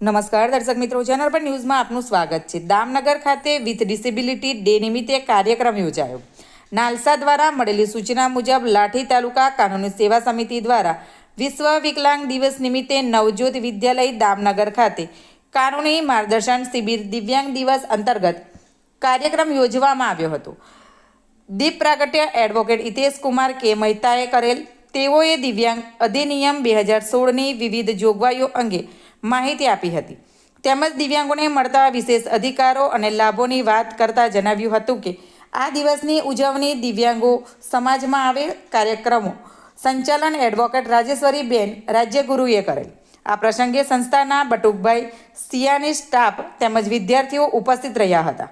નમસ્કાર, દર્શક મિત્રો. ચેનલ પર ન્યૂઝમાં આપનું સ્વાગત છે. દામનગર ખાતે વિથ ડિસેબિલિટી ડે નિમિત્તે કાર્યક્રમ યોજાયો. નાલસા દ્વારા મળેલી સૂચના મુજબ લાઠી તાલુકા કાનૂની સેવા સમિતિ દ્વારા વિશ્વ વિકલાંગ દિવસ નિમિત્તે નવજોત વિદ્યાલય દામનગર ખાતે કાનૂની માર્ગદર્શન શિબિર દિવ્યાંગ દિવસ અંતર્ગત કાર્યક્રમ યોજવામાં આવ્યો હતો. દીપ પ્રાગટ્ય એડવોકેટ હિતેશ કુમાર કે મહેતાએ કરેલ, તેઓએ દિવ્યાંગ અધિનિયમ બે હજાર સોળની વિવિધ જોગવાઈઓ અંગે માહિતી આપી હતી. તેમજ દિવ્યાંગોને મળતા વિશેષ અધિકારો અને લાભોની વાત કરતા જણાવ્યું હતું કે, આ દિવસની ઉજવણી દિવ્યાંગો સમાજમાં આવેલ કાર્યક્રમો સંચાલન એડવોકેટ રાજેશ્વરી બેન રાજ્યગુરુએ કરેલ. આ પ્રસંગે સંસ્થાના બટુકભાઈ સિયાની સ્ટાફ તેમજ વિદ્યાર્થીઓ ઉપસ્થિત રહ્યા હતા.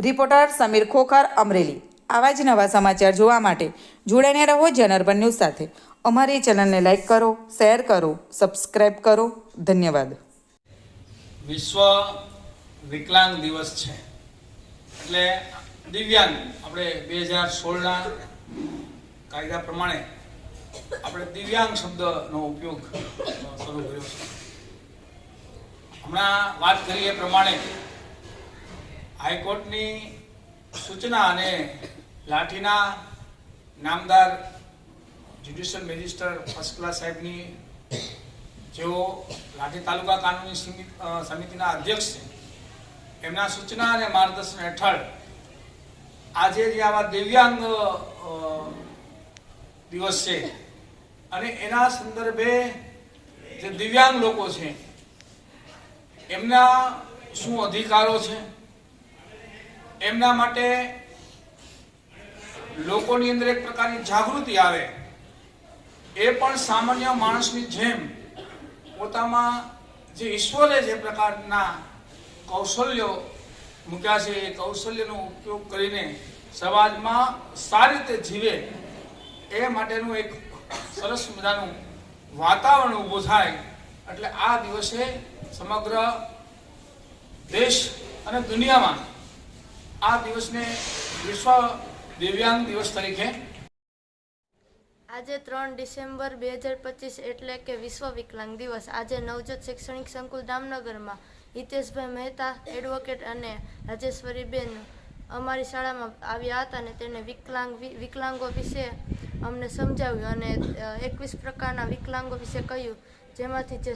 રિપોર્ટર સમીર ખોખર, અમરેલી. આવા જ નવા સમાચાર જોવા માટે જોડાઈને રહો જનરબન ન્યૂઝ સાથે. અમારી ચેનલને લાઈક કરો, શેર કરો સબસ્ક્રાઈબ કરો. ધન્યવાદ. વિશ્વ વિકલાંગ દિવસ છે. એટલે દિવ્યાંગ, આપણે બે હજાર સોળના કાયદા પ્રમાણે આપણે દિવ્યાંગ શબ્દનો ઉપયોગ શરૂ કર્યો છે. હમણાં વાત કરીએ એ પ્રમાણે હાઈકોર્ટની સૂચના અને લાઠીના નામદાર જ્યુડિશિયલ મેજિસ્ટર ફર્સ્ટ ક્લાસ સાહેબની, જેઓ લાઠી તાલુકા કાનૂની સમિતિના અધ્યક્ષ છે, એમના સૂચના અને માર્ગદર્શન હેઠળ આજે જે આવા દિવ્યાંગ દિવસ છે, અને એના સંદર્ભે જે દિવ્યાંગ લોકો છે, એમના શું અધિકારો છે, એમના માટે લોકોની અંદર એક પ્રકારની જાગૃતિ આવે. એ પણ સામાન્ય માણસની જેમ પોતામાં જે ઈશ્વરે જે પ્રકારના કૌશલ્યો મૂક્યા છે, એ કૌશલ્યનો ઉપયોગ કરીને સમાજમાં સારી રીતે જીવે, એ માટેનું એક સરસ મજાનું વાતાવરણ ઊભું થાય. એટલે આ દિવસે સમગ્ર દેશ અને દુનિયામાં આ દિવસને વિશ્વ દિવ્યાંગ દિવસ તરીકે. આજે ત્રણ ડિસેમ્બર બે હજાર પચીસ એટલે કે વિશ્વ વિકલાંગ દિવસ. આજે નવજોત શૈક્ષણિક સંકુલ દામનગરમાં હિતેશભાઈ મહેતા એડવોકેટ અને રાજેશ્વરીબેન અમારી શાળામાં આવ્યા હતા અને તેને વિકલાંગ વિકલાંગો વિશે અમને સમજાવ્યું અને એકવીસ પ્રકારના વિકલાંગો વિશે કહ્યું, જેમાંથી જે